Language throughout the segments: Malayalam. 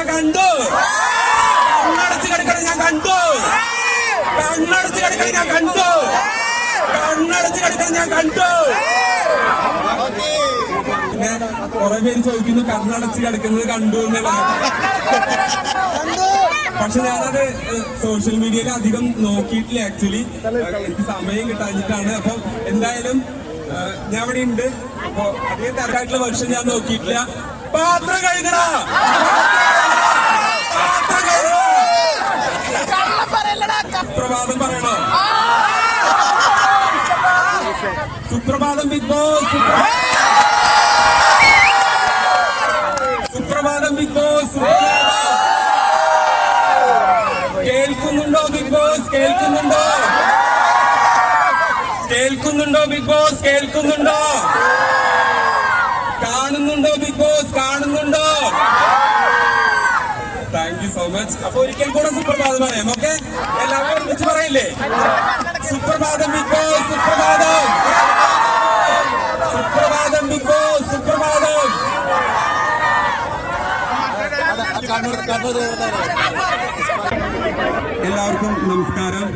ഞാൻ കണ്ടു. കണ്ണടച്ച് കിടക്കണ ഞാൻ കണ്ടു. കണ്ണടച്ച് കിടക്കണ ഞാൻ കണ്ടു. കണ്ണടച്ച് കിടക്കണ ഞാൻ കണ്ടു. പിന്നെ കുറെ പേര് ചോദിക്കുന്നു കണ്ണടച്ച് കിടക്കുന്നത് കണ്ടു എന്നുള്ളത്. പക്ഷെ ഞാനത് സോഷ്യൽ മീഡിയയിൽ അധികം നോക്കിയിട്ടില്ല ആക്ച്വലി എനിക്ക് സമയം കിട്ടാഞ്ഞിട്ടാണ്. അപ്പൊ എന്തായാലും ഞാൻ ഇവിടെ ഉണ്ട്. അപ്പൊ അധികം തിരക്കായിട്ടുള്ള വർഷം ഞാൻ നോക്കിയിട്ടില്ല. പാത്രം കഴുകണ പാത്രം കഴുകണ സുപ്രഭാതം പറയണോ? സുപ്രഭാതം ബിഗ് ബോസ്. സുപ്രഭാതം ബിഗ് ബോസ്. കേൾക്കുന്നുണ്ടോ ബിഗ് ബോസ്? കേൾക്കുന്നുണ്ടോ? കേൾക്കുന്നുണ്ടോ ബിഗ് ബോസ്? കേൾക്കുന്നുണ്ടോ? കാണുന്നുണ്ടോ ബിഗ് ബോസ്? കാണുന്നുണ്ടോ താങ്ക് യു സോ മച്ച് അപ്പൊ ഒരിക്കൽ കൂടെ സുപ്രഭാതം പറയാം ഓക്കെ? എല്ലാവരും ഒരുമിച്ച് പറയില്ലേ? സുപ്രഭാതം ബിക്കോ സുപ്രഭാതം. സുപ്രഭാതം ബിഗ് സുപ്രഭാതം. എല്ലാവർക്കും നമസ്കാരം.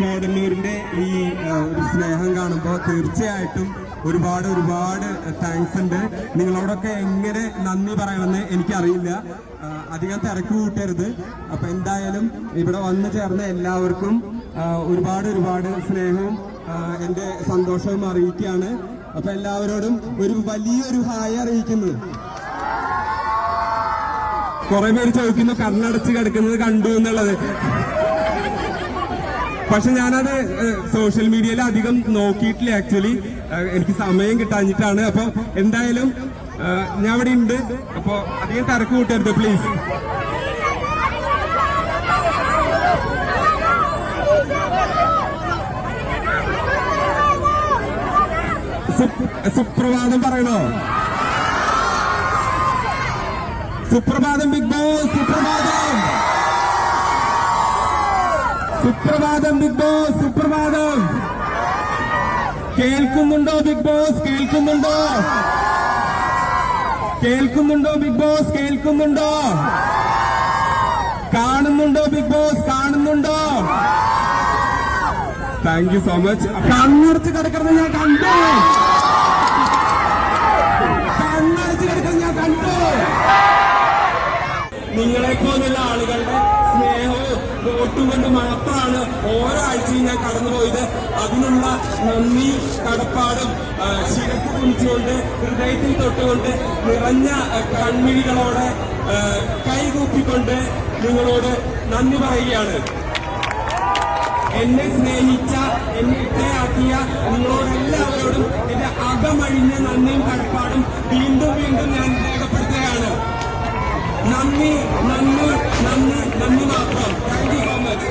കോടന്നൂരിന്റെ ഈ ഒരു സ്നേഹം കാണുമ്പോൾ തീർച്ചയായിട്ടും ഒരുപാട് ഒരുപാട് താങ്ക്സ് ഉണ്ട്. നിങ്ങളോടൊക്കെ എങ്ങനെ നന്ദി പറയണമെന്ന് എനിക്കറിയില്ല. അധികം തിരക്ക് കൂട്ടരുത്. അപ്പൊ എന്തായാലും ഇവിടെ വന്നു ചേർന്ന എല്ലാവർക്കും ഒരുപാട് ഒരുപാട് സ്നേഹവും എന്റെ സന്തോഷവും അറിയിക്കുകയാണ്. അപ്പൊ എല്ലാവരോടും ഒരു വലിയൊരു ഹായ് അറിയിക്കുന്നു. കുറെ പേര് ചോദിക്കുന്നു കണ്ണടച്ച് കിടക്കുന്നത് കണ്ടു എന്നുള്ളത്. പക്ഷെ ഞാനത് സോഷ്യൽ മീഡിയയിൽ അധികം നോക്കിയിട്ടില്ല ആക്ച്വലി എനിക്ക് സമയം കിട്ടാഞ്ഞിട്ടാണ്. അപ്പൊ എന്തായാലും ഞാൻ ഇവിടെ ഉണ്ട് അപ്പൊ അധികം തിരക്ക് കൂട്ടരുത് പ്ലീസ് സുപ്രഭാതം പറയണോ? സുപ്രഭാതം ബിഗ് സുപ്രഭാതം ബിഗ് ബോസ് സുപ്രഭാതം. കേൾക്കുന്നുണ്ടോ ബിഗ് ബോസ്? കേൾക്കുന്നുണ്ടോ? കേൾക്കുന്നുണ്ടോ ബിഗ് ബോസ്? കേൾക്കുന്നുണ്ടോ? കാണുന്നുണ്ടോ ബിഗ് ബോസ്? കാണുന്നുണ്ടോ? താങ്ക് യു സോ മച്ച് കണ്ണടച്ച് കിടക്കുന്നത് ഞാൻ കണ്ടു. കണ്ണടച്ച് കിടക്കുന്നത് ഞാൻ കണ്ടു. നിങ്ങളെ പോലുള്ള ആളുകളുടെ സ്നേഹവും വോട്ടും കൊണ്ട് മാത്രമാണ് ഓരോ ആഴ്ചയും ഞാൻ കടന്നുപോയത്. അതിനുള്ള നന്ദി കടപ്പാടും ശിരസ് കുറിച്ചുകൊണ്ട് ഹൃദയത്തിൽ തൊട്ടുകൊണ്ട് നിറഞ്ഞ കൺമിഴികളോടെ കൈകൂപ്പിക്കൊണ്ട് നിങ്ങളോട് നന്ദി പറയുകയാണ്. എന്നെ സ്നേഹിച്ച എന്നെ ഇട്ടയാക്കിയ നിങ്ങളോടെല്ലാവരോടും എന്റെ അകമഴിഞ്ഞ നന്ദിയും കടപ്പാടും വീണ്ടും വീണ്ടും ഞാൻ രേഖപ്പെടുത്തുകയാണ്. നന്ദി നന്ദി നന്ദി നന്ദി മാത്രം താങ്ക് യു സോ മച്ച്